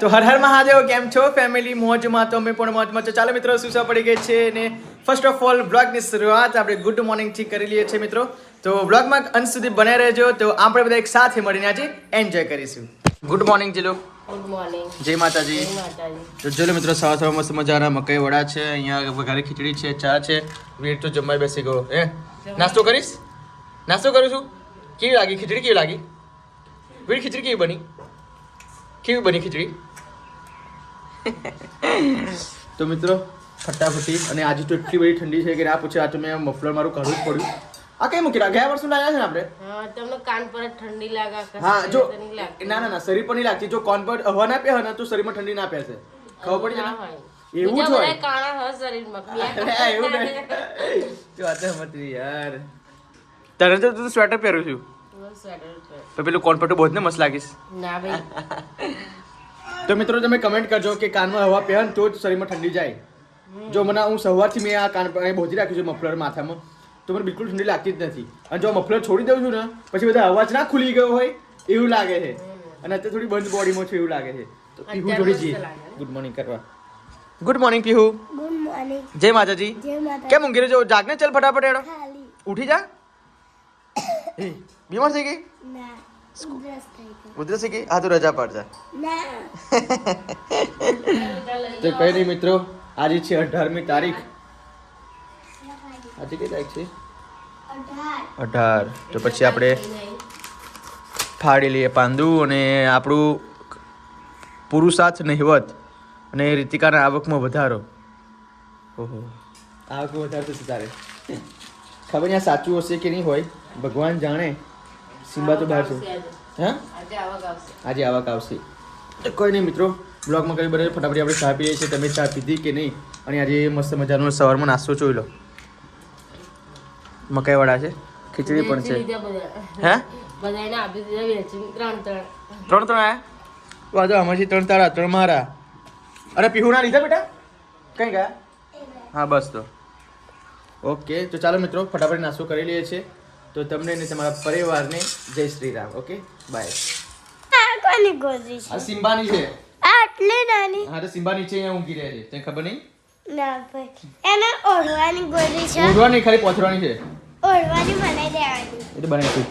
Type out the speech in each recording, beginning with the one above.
તો હર હર મહાદેવ કેમ છો? ફેમિલી મોજમાં તો અમે પણ મોજમાં છો. ચાલો મિત્રો સુસા પડી ગઈ છે ને? ફર્સ્ટ ઓફ ઓલ બ્લોગની શરૂઆત આપણે ગુડ મોર્નિંગથી કરી લઈએ છીએ મિત્રો. તો બ્લોગમાં અંત સુધી બને રહેજો. તો આપણે બધા એક સાથે મળીને આજે એન્જોય કરીશું. ગુડ મોર્નિંગ જીલો. ગુડ મોર્નિંગ જય માતાજી. તો ચલો મિત્રો સવાર સવાર મસ્ત મજાના મકાઈ વડા છે. અહીંયા વઘારી ખીચડી છે ચા છે. વીર તો જમવા બેસી ગયો. હે? નાસ્તો કરીશ? નાસ્તો કરું છું? કેવી લાગી? ખીચડી કેવી લાગી? વીર ખીચડી કેવી બની? કેવી બની ખીચડી? તો મિત્રો ફટાફટી. અને આજે તો એટલી બધી ઠંડી છે કે આ પૂછે આ તો મેં મફલર મારું કાઢવું જ પડ્યું. આ કઈ મૂકી ગયા વર્ષે લાવ્યા છે ને આપણે? તમને કાન પર ઠંડી લાગે હા જો તો. ના ના ના શરીર પર નહીં લાગતી. જો કોન પર હવા ના પે ને તો શરીરમાં ઠંડી ના પહેશે ખબર પડી છે. એવું જ હોય. કાણા હોય શરીરમાં. એવું નહીં. તો આ તો મતરી યાર. તને તો તું સ્વેટર પહેરું છું. તો પેલું કોન પટ્ટું બહુ જ ને મસ્ત લાગીશ. ના ભાઈ. તો મિત્રો તમે કમેન્ટ કરજો કે કાનમાં હવા પહેન તો જ શરીરમાં ઠંડી જાય. જો મને હું સવારથી મેં આ કાન પર બોધી રાખ્યું છે મફલર માથામાં તો મને બિલકુલ ઠંડી લાગતી જ નથી. અને જો મફલર છોડી દઉં છું ને પછી બધા અવાજ ના ખુલી ગયો હોય એવું લાગે છે. અને અત્યારે થોડી બંધ બોડીમાં છે એવું લાગે છે. તો પીહુ જોડી જઈએ. ગુડ મોર્નિંગ કરવા. Good morning Pihu. Good morning જય માતાજી. જય માતા કેમ ઊંઘી રહ્યો જાગને ચાલ ફટાફટ એડો ઉઠી જા. એ બીમાર થઈ ગઈ? ના. ઉધરસ થઈ ગઈ આ હા તો રજા પાડતા તો કઈ નહીં મિત્રો આજે છે અઢારમી તારીખ. આજે કઈ તારીખ છે? અઢાર. તો પછી આપણે ફાડી લઈએ પાંદું અને આપણું પુરુષાર્થ નહિવત અને રીતિકાના આવકમાં વધારો. ઓહો. આવકમાં વધારો થશે તારે? ખબર ત્યાં આ સાચું હશે કે નહીં હોય. ભગવાન જાણે. સિમ્બા તો બહાર છે. હા? આજે આવક આવશે. કોઈ નહીં મિત્રો બ્લોગમાં કરી બધા ફટાફટ આપણે ચા પીએ છીએ. તમે ચા પીધી કે નહીં? અને આજે મસ્ત મજાનો સવારમાં નાસ્તો જોઈ લો. મકાઈ વડા છે ખીચડી પણ છે. હે? ત્રણ ત્રણ. ત્રણ ત્રણ આયા? વાંધો આમાંથી ત્રણ તારા ત્રણ મારા અરે પીહુ ના લીધા બેટા? કઈ ગયા? હા બસ તો. ઓકે તો ચાલો મિત્રો ફટાફટ નાસ્તો કરી લઈએ છીએ. તો તમને ને તમારા પરિવારને જય શ્રી રામ ઓકે? બાય આ કોની ગોદી છે? આ સિમ્બાની છે. આટલી નાની? હા તો સિમ્બા નીચે અહીંયા ઊંઘી રહે છે. તને ખબર નહીં? ના ભાઈ. એને ઓઢવાની ગોદી છે. ઓઢવાની ખાલી પોથરવાની છે. ઓઢવાની બનાવી દેવાની. એ તો બનાવીશું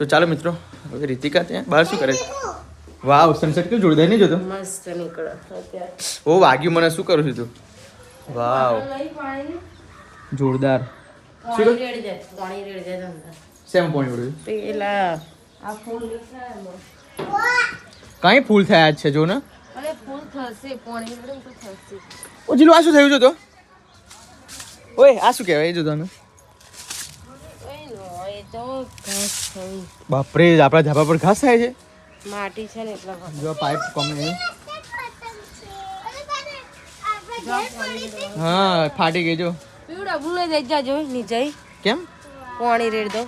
તો ચાલો મિત્રો હવે રીતિકા ત્યાં બહાર શું કરે? વાવ સનસેટ કેવું જોરદાર નહીં જોતો? મસ્ત નીકળે. અત્યારે. ઓ વાગ્યું મને શું કરું છું તું? વાવ. જોરદાર. અંદર. શેમ પાણી પડ્યું પેલા. આ ફૂલ કાંઈ ફૂલ થયા જ છે જો ને. અરે ફૂલ થશે પાણી થશે. ઓ જીલું આ શું થયું છે તો? ઓય આ શું કહેવાય એ જો તને? બાપરે આપણા ધાબા પર ઘાસ થાય છે? માટી છે ને એટલા જો પાઇપ કમ નહીં હા ફાટી ગઈ જો. પીવડા ભૂલે જઈ જાજો નીચે કેમ? પાણી રેડ દો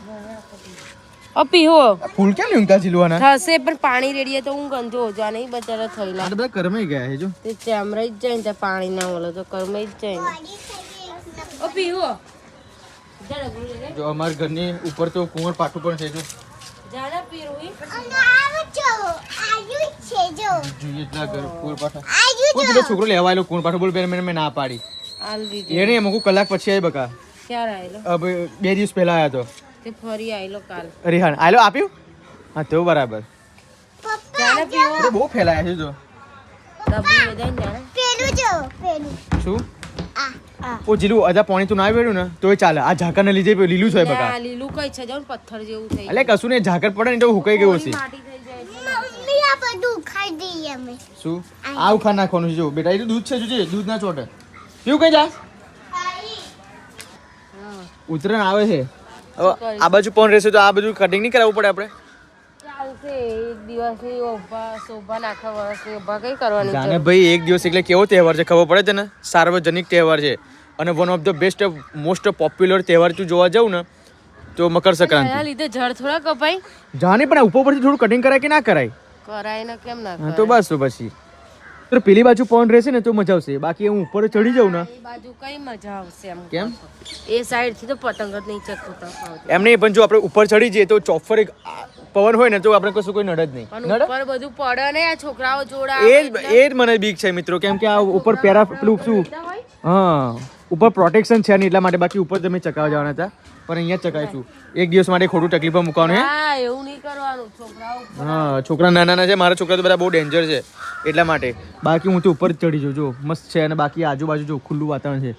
અપી હો. આ ફૂલ કેમ ઊંઘતા જીલવાના થશે પણ પાણી રેડીએ તો હું ગંજો આ નહીં બચારા આ થયેલા બધા કરમાઈ ગયા છે જો. તે ચામરાઈ જ જાય ને ત્યાં પાણી ના મળે તો કરમાઈ જ જાય ને. અપી હો. જો. અમારા ઘરની ઉપર તો કુંવર પાટું પણ છે જો. જાણે પીરુઈ જોઈએ એટલા ઘર કુંવર પાટા. કોઈ છોકરો લેવા આવેલો કુંવર પાટું બોલ મેં ના પાડી. આલ એમ એને અમુક કલાક પછી આવી બકા. ક્યારે આવેલો બે દિવસ પહેલા આવ્યો તો. તે ફરી આવેલો કાલ. રિહાન આલો આપ્યું? હા તો બરાબર. બહુ ફેલાયા છે જો. શું? ઓ જીલું અજા પાણી તું ના વેડ્યું ને તોય ચાલે. આ ઝાકરને લીધે લીલું છે બકા. લીલું કઈ છે પથ્થર જેવું થઈ એટલે કશું ને ઝાકર પડે ને તો હુકાઈ ગયું હશે. માટી થઈ જાય એટલે મમ્મી આ બધું ખાઈ દઈએ અમે. શું? આ ઉખા નાખવાનું છે જો. બેટા એ દૂધ છે જોજે દૂધ ના ચોટે. પીવું કઈ જા. ઉતરાણ આવે છે. આ બાજુ પણ રહેશે તો આ બધું કટિંગ નહીં કરાવવું પડે આપણે? એક દિવસ ભાઈ એક એટલે કેવો તહેવાર છે ખબર પડે છે ને સાર્વજનિક તહેવાર છે. અને one of the best most popular તહેવાર તું જોવા જાઉં ને તો મકર સંક્રાંતિ. લીધે જળ થોડા કપાય જાણે પણ ઉપર પરથી થોડું કટિંગ કરાય કે ના કરાય? કરાય ને કેમ ના તો બસ પછી. તો પેલી બાજુ પવન રહેશે ને તો મજા આવશે. બાકી હું ઉપર ચડી જાઉં ને. એ બાજુ કઈ મજા આવશે એમ કેમ? એ સાઈડથી તો પતંગ જ નહીં ચકતા ફાવતી એમ નહીં પણ જો આપણે ઉપર ચડી જઈએ તો ચોફર એક પવન હોય ને તો આપણે કશું કોઈ નડે જ નહીં. ઉપર બધું પડે ને આ છોકરાઓ જોડા એ એ જ મને બીક છે મિત્રો. કેમ કે આ ઉપર પેરા પેલું શું? હા. ઉપર પ્રોટેક્શન છે નહીં એટલા માટે બાકી ઉપર તમે ચકાવવા જવાના હતા. પણ અહીંયા ચકાઈશું એક દિવસ માટે ખોટું તકલીફમાં મૂકવાનું હે એવું નહીં કરવાનું છોકરાઓ હા છોકરા નાના નાના છે મારા છોકરા તો બધા બહુ ડેન્જર છે એટલા માટે. બાકી હું તો ઉપર ચડી જાઉં જો મસ્ત છે અને બાકી આજુબાજુ જો ખુલ્લું વાતાવરણ છે.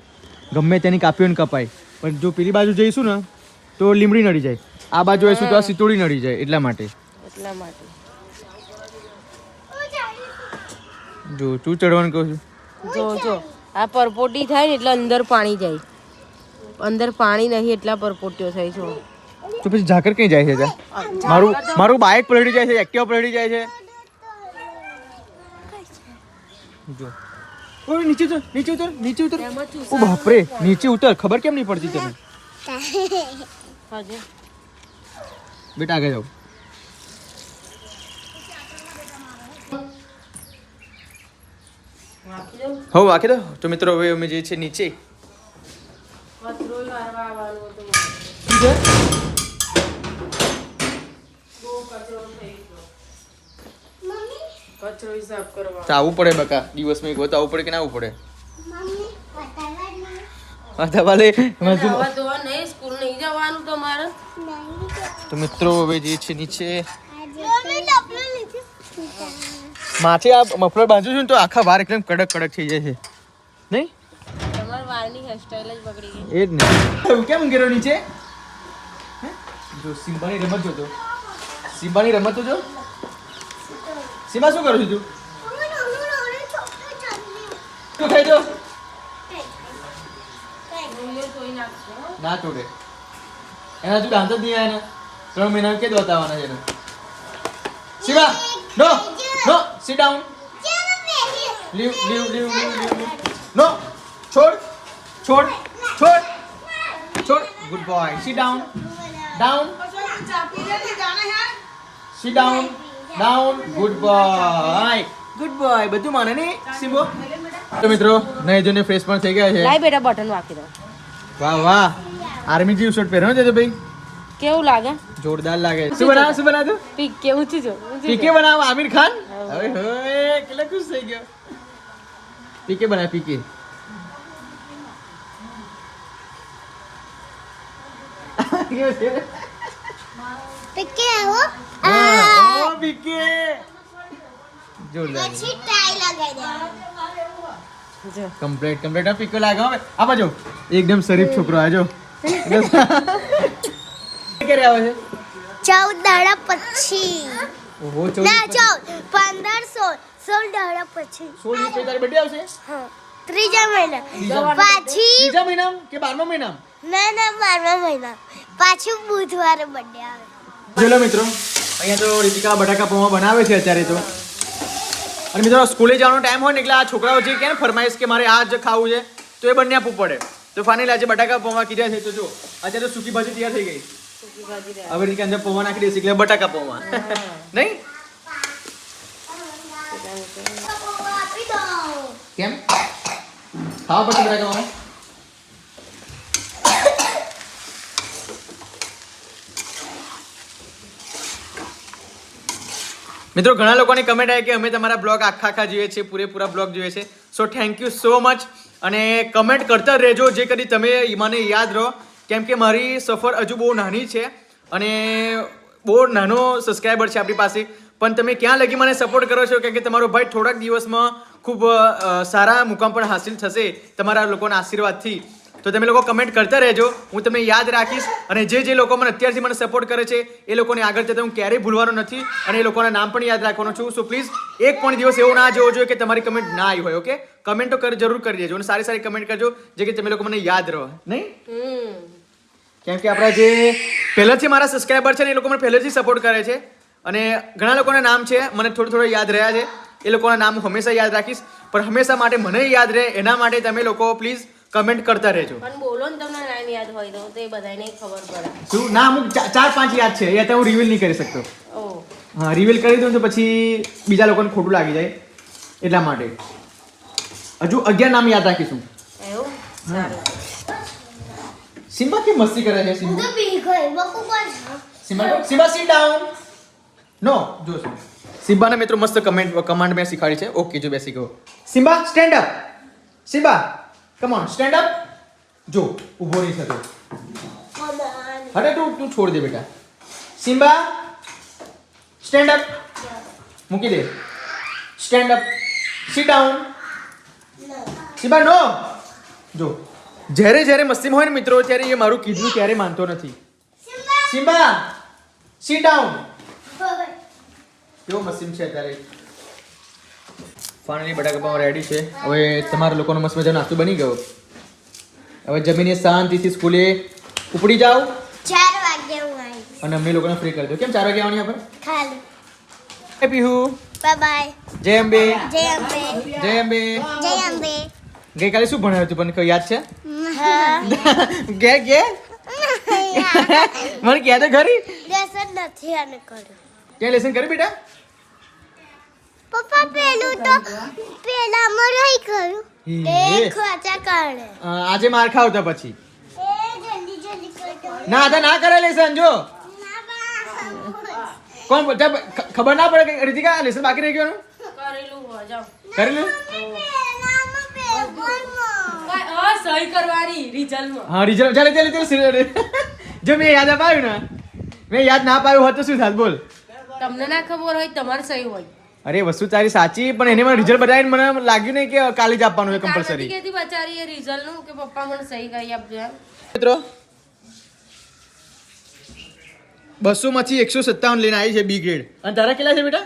ગમે તેની કાપીઓ ને કપાય. પણ જો પેલી બાજુ જઈશું ને તો લીમડી નડી જાય. આ બાજુ આવીશું તો આ સીતોડી નડી જાય એટલા માટે. એટલા માટે. જો તું ચડવાનું કહું છું. જો જો. આ પરપોટી થાય ને એટલે અંદર પાણી જાય. અંદર પાણી નહીં એટલા પરપોટીઓ થાય છે. તો પછી ઝાકર કઈ જાય છે મારું મારું બાઇક પલટી જાય છે એક્ટિવા પલટી જાય છે. જો. ઓય નીચે ઉતર નીચે ઉતર નીચે ઉતર. ઓ બાપરે નીચે ઉતર. ખબર કેમ નહીં પડતી તને? બેટા આગળ જાઓ વાંકી દઉં હો વાંકી દો તો મિત્રો હવે અમે જે છે નીચે. આવવું પડે બકા. દિવસમાં એક વાર તો આવવું પડે કે ના આવવું પડે? તો નહીં સ્કૂલ નહીં જવાનું તમારે. તો મિત્રો હવે જે છે નીચે. માથે આ મફલર બાંધું છું ને તો આખા વાર એકદમ કડક કડક થઈ જાય છે. નહીં? તમારા વાળની હેરસ્ટાઈલ જ બગડી ગઈ. એ જ નહીં કેમ ગેરો નીચે? હે? જો સિમ્બાની રમત જોતો સિમ્બાની રમત તો જો શું કરું છું તું? તું ખાઈ જો. ના તોડે. એના તું જ નહીં આવ્યા ત્રણ મહિના કે બતાવવાના છે Simba no no sit down leave leave leave leave leave no છોડ છોડ છોડ છોડ. Good boy sit down down sit down down good boy good boy બધું માને ને સિમ્બો? તો મિત્રો નહીં જોને ફ્રેશ પણ થઈ ગયા છે. લાઈ બેટા બટન વાકી દો. વાહ વાહ. આર્મી જેવું શર્ટ પહેર્યો છે ભાઈ કેવું લાગે? જોરદાર લાગે. શું બનાવ શું બનાવ તું? પીકે કે ઊંચું જો પીકે બનાવ આમિર ખાન? હવે હોય કેટલા ખુશ થઈ ગયો પીકે બનાવ પીકે કેવું છે? પીકે આવો હા, ઓ પીકે જોરદાર પછી ટાઈ લગાવી દેવાનું જો કમ્પ્લીટ કમ્પ્લીટ પીકો લાગે હવે આ બાજુ એકદમ શરીફ છોકરો આજો ક્યારે આવે છે ચૌદ દાડા પછી ઓહો ચૌદ ના ચૌદ પંદર સોળ સોળ દાડા પછી. સોળ પછી તારી birthday આવશે? હા. ત્રીજા મહિના. પાછી ત્રીજા મહિનામાં કે બારમા મહિનામાં? ના ના બારમા મહિના પાછું બુધવારે બર્થડે આવે. ચલો મિત્રો અહીંયા તો રીતિકા બટાકા પૌવા બનાવે છે અત્યારે તો. અને મિત્રો સ્કૂલે જવાનો ટાઈમ હોય ને એટલે આ છોકરાઓ જે કે ફરમાઈશ કે મારે આ જ ખાવું છે તો એ બંને આપવું પડે. તો ફાઇનલી આજે બટાકા પૌવા કીધા છે તો જો અત્યારે તો સૂકી ભાજી તૈયાર થઈ ગઈ. હવે રીતિકા અંદર પૌવા નાખી દઈશ એટલે બટાકા પૌવા. નહીં? કેમ? હા પછી બટાકા પૌવા? મિત્રો ઘણા લોકોની કમેન્ટ આવી કે અમે તમારા બ્લોગ આખા આખા જોઈએ છીએ પૂરેપૂરા બ્લોગ જોઈએ છે so thank you so much અને કમેન્ટ કરતા રહેજો જે કરી તમે મને યાદ રહો. કેમ કે મારી સફર હજુ બહુ નાની છે અને બહુ નાનો સબસ્ક્રાઈબર છે આપણી પાસે. પણ તમે ક્યાં લગી મને સપોર્ટ કરો છો? કેમ કે તમારો ભાઈ થોડાક દિવસમાં ખૂબ સારા મુકામ પણ હાસિલ થશે તમારા લોકોના આશીર્વાદથી. તો તમે લોકો કમેન્ટ કરતા રહેજો. હું તમને યાદ રાખીશ અને જે જે લોકો મને અત્યારથી મને સપોર્ટ કરે છે, એ લોકોને આગળ જતા હું ક્યારેય ભૂલવાનો નથી અને એ લોકોના નામ પણ યાદ રાખવાનો છું. સો પ્લીઝ એક પણ દિવસ એવો ના જોવો જોઈએ કે તમારી કમેન્ટ ના આવી હોય ઓકે કમેન્ટ જરૂર કરી દેજો અને સારી સારી કમેન્ટ કરજો, જે કે તમે લોકો મને યાદ રહો. નહીં? કેમ કે આપણા જે પહેલાંથી મારા સબસ્ક્રાઈબર છે ને એ લોકો મને પહેલેથી સપોર્ટ કરે છે. અને ઘણા લોકોના નામ છે મને થોડું થોડું યાદ રહ્યા છે. એ લોકોના નામ હું હંમેશા યાદ રાખીશ. પણ હંમેશા માટે મને યાદ રહે એના માટે તમે લોકો પ્લીઝ કમેન્ટ કરતા રહેજો. પણ બોલો ને તમને નામ યાદ હોય તો તે બધાને ખબર પડે. શું? નામ ચાર પાંચ યાદ છે એ તો હું રિવીલ નહીં કરી શકતો. હા રિવીલ કરી દઉં તો પછી બીજા લોકોને ખોટું લાગી જાય એટલા માટે. હજુ અગિયાર નામ યાદ રાખીશું. એવું? સારું. સિમ્બા કેમ મસ્તી કરે છે સિમ્બા તો પી ગઈ બકુ Simba Simba sit down no જો સિમ્બાને મિત્રો મસ્ત કમેન્ટ કમાન્ડ મેં શીખવાડી છે ઓકે જો બેસી ગયો Simba stand up Simba come on stand up જો ઊભો નહીં શકો અરે તું તું છોડ દે બેટા સિમ્બા સ્ટેન્ડ અપ મૂકી દે stand up sit down Simba no જો જ્યારે જ્યારે મસ્તીમાં હોય ને મિત્રો ત્યારે એ મારું કીધું ક્યારે માનતો નથી. સિમ્બા સી ડાઉન કેવો મશીન છે અત્યારે? ફાઇનલી બટાકા રેડી છે. હવે તમારા લોકોનો મસ્ત મજાનો નાસ્તો બની ગયો. હવે જમીને શાંતિથી સ્કૂલે ઉપડી જાઓ. ચાર વાગે હું આવીશ અને અમે લોકોને ફ્રી કરી દો. કેમ ચાર વાગે આવવાની આપણે? ખાલી. હે પીહુ બાય બાય જય અંબે. જય અંબે. જય અંબે. જય અંબે. ગઈકાલે શું ભણાવ્યું હતું? પણ કઈ યાદ છે? કે કે મને કહે તો ખરી? લેસન નથી આને કર્યું. ક્યાં લેસન કરી બેટા? પપ્પા પેલું તો પેલા મરાઈ ગયું. હે. એક વાચા કારણે. આજે માર ખાવ તો પછી. એ જલ્દી જલ્દી કરતો ના તો ના કરે લેસન જો. કોણ ખબર ના પડે કે રીતિકા લેસન બાકી રહી ગયું કરેલું હોય જાઓ. કરેલું? હા સહી કરવાની રિઝલ્ટમાં. હા રિઝલ્ટ. ચાલે ચાલે ચાલે. જો મેં યાદ અપાયું ને મેં યાદ ના પાયું હોત તો શું થાત? બોલ. તમને ના ખબર હોય તમારે સહી હોય. અરે વસ્તુ તારી સાચી પણ એને મને રિઝલ્ટ બતાવીને મને લાગ્યું નહીં કે કાલે જ આપવાનું છે કમ્પલસરી કેતી બચારી એ રિઝલ્ટનું કે પપ્પા મને સહી કરી આપજો મિત્રો બસો માંથી એકસો સત્તાવન લઈને આવી છે બી ગ્રેડ અને તારા કેટલા છે બેટા?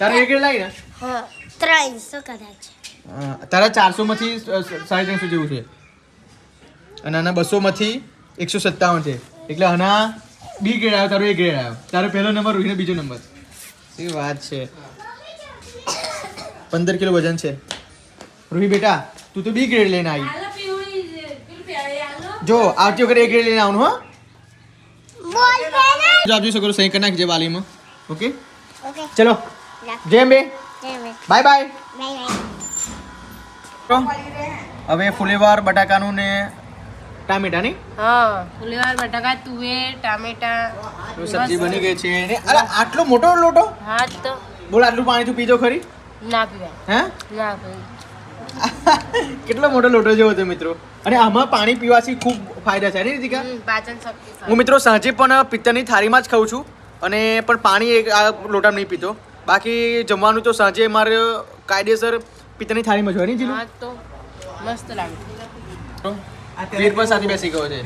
તારા એ ગ્રેડ લાવી ને? હા ત્રણસો કદાચ. તારા ચારસો માંથી સાડી ત્રણસો જેવું છે. અને આના બસો માંથી એકસો સત્તાવન છે. એટલે આના બી ગ્રેડ આવ્યો તારો એ ગ્રેડ આવ્યો. તારો પહેલો નંબર રોહિનો બીજો નંબર એ વાત છે. પંદર કિલો વજન છે. રોહી બેટા તું તો બી ગ્રેડ લઈને આવી. જો આવતી વખતે એ ગ્રેડ લઈને આવનું હો. જો આપ જોઈ શકો સહી કરી નાખજે વાલીમાં. ઓકે? ઓકે. ચલો. જેમ જય bye bye bye bye bye હવે ફુલેવાર બટાકાનું ને ટામેટા ની હા ફુલેવાર બટાકા તુવેર ટામેટા સબ્જી બની ગઈ છે અરે આટલો મોટો લોટો? હા તો. બોલ આટલું પાણી તું પીજો ખરી. ના પીવાય. હે? ના કેટલો મોટો લોટો જેવો છે મિત્રો. અને આમાં પાણી પીવાથી ખૂબ ફાયદા છે ને રીતિકા? પાચન શક્તિ હું મિત્રો સાંજે પણ પિત્તરની થાળીમાં જ ખાઉં છું અને પણ પાણી એક આ લોટામાં નહીં પીતો. બાકી જમવાનું તો સાંજે મારે કાયદેસર પિત્તળની થાળીમાં જોઈ હા તો મસ્ત લાગે. જીલું વીર પણ સાથે બેસી ગયો છે.